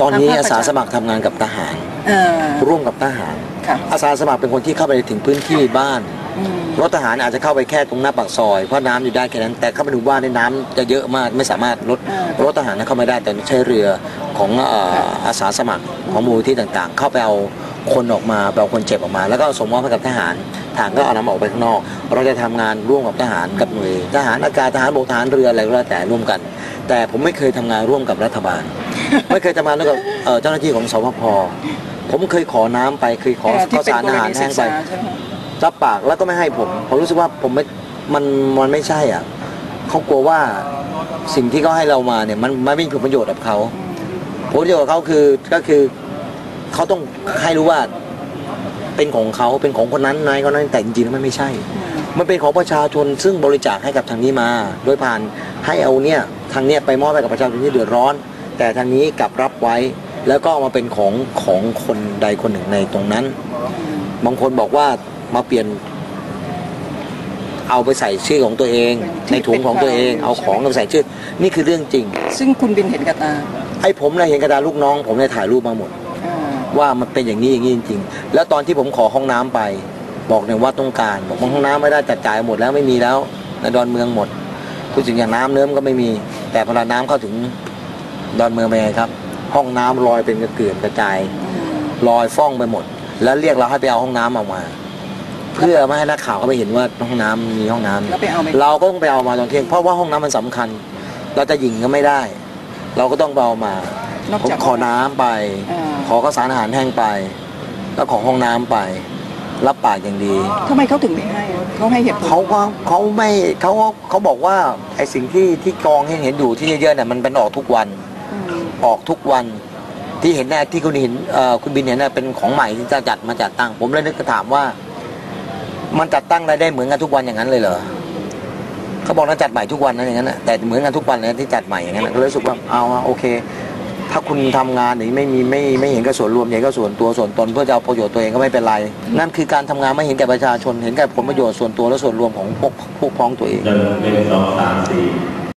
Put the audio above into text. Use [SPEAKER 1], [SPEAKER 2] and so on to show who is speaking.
[SPEAKER 1] ตอนนี้
[SPEAKER 2] ทางภาค
[SPEAKER 1] อาสา
[SPEAKER 2] ประชา
[SPEAKER 1] สมัครทำงานกับทหาร
[SPEAKER 2] เออ
[SPEAKER 1] ร่วมกับทหาร
[SPEAKER 2] ค่ะ
[SPEAKER 1] อาสาสมัครเป็นคนที่เข้าไปถึงพื้นที่บ้าน
[SPEAKER 2] อืม
[SPEAKER 1] รถทหารอาจจะเข้าไปแค่ตรงหน้าปากซอยเพราะน้ำอยู่ได้แค่นั้น แต่เข้าไปดูบ้านในน้ำจะเยอะมากไม่สามารถรถ
[SPEAKER 2] อ่าร
[SPEAKER 1] ถทหารนั้นเข้าไม่ได้แต่ใช้เรือของเอ่ออาสาสมัครของมูลที่ต่างๆ เข้าไปเอาคนออกมาไปเอาคนเจ็บออกมา แล้วก็ส่งมอบให้กับทหารทหารก็เอานำออกไปข้างนอก เราจะทำงานร่วมกับทหารกับหน่วยทหารอากาศทหารบกทหารเรืออะไรก็แล้วแต่ร่วมกัน แต่ผมไม่เคยทำงานร่วมกับรัฐบาล ไม่เคยทำงานร่วมกับเอ่อเจ้าหน้าที่ของสพพผมเคยขอน้ำไปเคยขอ
[SPEAKER 2] ที่
[SPEAKER 1] ข้าว
[SPEAKER 2] เป็น
[SPEAKER 1] สาร
[SPEAKER 2] ก
[SPEAKER 1] อารหาร
[SPEAKER 2] ณี
[SPEAKER 1] แห้
[SPEAKER 2] ศึ
[SPEAKER 1] ง
[SPEAKER 2] ก
[SPEAKER 1] ไป
[SPEAKER 2] ษาใช่ไหม
[SPEAKER 1] รับปากแล้วก็ไม่ให้ผม ผมรู้สึกว่าผมไม่มันมันไม่ใช่อะเขากลัวว่าสิ่งที่เขาให้เรามาเนี่ยมันมันไม่มีผลประโยชน์กับเขาผลประโยชน์กับเขาคือก็คือเขาต้องให้รู้ว่าเป็นของเขาเป็นของคนนั้นนายคนนั้นแต่จริงๆแล้วมันไม่ใช่ มันเป็นของประชาชนซึ่งบริจาคให้กับทางนี้มา โดยผ่านให้เอาเนี่ยทางเนี้ยไปมอบให้กับประชาชนที่เดือดร้อน แต่ทางนี้กลับรับไว้ แล้วก็เอามาเป็นของของคนใดคนหนึ่งในตรงนั้น บางคนบอกว่ามาเปลี่ยน เอาไปใส่ชื่อของตัวเอง ในถุงของตัวเอง เอาของเอาไปใส่ชื่อ นี่คือเรื่องจริง
[SPEAKER 2] ซึ่งคุณบินเห็นกับตา
[SPEAKER 1] ไอ้ผมนะเห็นกระดาษลูกน้อง ผมเนี่ยถ่ายรูปมาหมด
[SPEAKER 2] อ่า
[SPEAKER 1] ว่ามันเป็นอย่างนี้อย่างนี้จริง ๆ แล้วตอนที่ผมขอห้องน้ำไป บอกเนี่ยว่าต้องการ บอกว่าห้องน้ำไม่ได้จัดจ่ายหมดแล้วไม่มีแล้วในดอนเมืองหมดทุกสิ่งอย่างน้ำเนิ้มก็ไม่มี แต่พอน้ำเข้าถึง ดอนเมืองไปนไงครับ ห้องน้ำลอยเป็นกระเกลื่อนกระจายลอยฟ้องไปหมด แล้วเรียกเราให้ไปเอาห้องน้ำออกมา เพื่อไม่ให้นักข่าวเขาไปเห็นว่าห้องน้ำมีห้องน้ำ
[SPEAKER 2] แล้วไปเอาไหม
[SPEAKER 1] เราก็ต้องไปเอามาตอนเที่ยงเพราะว่าห้องน้ำมันสำคัญ เราจะหยิงก็ไม่ได้ เราก็ต้องไปเอามา
[SPEAKER 2] นอก
[SPEAKER 1] ผม
[SPEAKER 2] จาก
[SPEAKER 1] ขอน้ำไป
[SPEAKER 2] อ่า
[SPEAKER 1] ขอข้าวสารอาหารแห้งไป แล้วขอห้องน้ำไปรับปากอย่างดี
[SPEAKER 2] ทำไมเขาถึงไม่ให้อะเขาให้เหตุผล
[SPEAKER 1] เขาก็เขาไม่เขาเขาบอกว่าไอ้สิ่งที่ที่กองให้เห็นอยู่ที่เยอะๆเนี่ยมันเป็นออกทุกวัน
[SPEAKER 2] อ
[SPEAKER 1] อกทุกวันที่เห็นน่ะที่คุณเห็นคุณบินเห็นน่ะเป็นของใหม่ที่จะจัดมาจัดตั้ง ผมเลยนึกจะถามว่า มันจัดตั้งได้ได้เหมือนกันทุกวันอย่างนั้นเลยเหรอเขาบอกว่าจัดใหม่ทุกวันนะอย่างนั้นนะแต่เหมือนกันทุกวันเลยที่จัดใหม่อย่างนั้นก็เลยรู้สึกว่าเอาโอเค ถ้าคุณทำงานอย่างนี้ไม่มีไม่ไม่เห็นกับส่วนรวมเห็นกับส่วนตัวส่วนตนเพื่อจะเอาประโยชน์ตัวเองก็ไม่เป็นไร นั่นคือการทำงานไม่เห็นแก่ประชาชนเห็นแก่ผลประโยชน์ส่วนตัวและส่วนรวมของพวกพวกพ้องตัวเอ
[SPEAKER 3] งหนึ่งสองสามสี่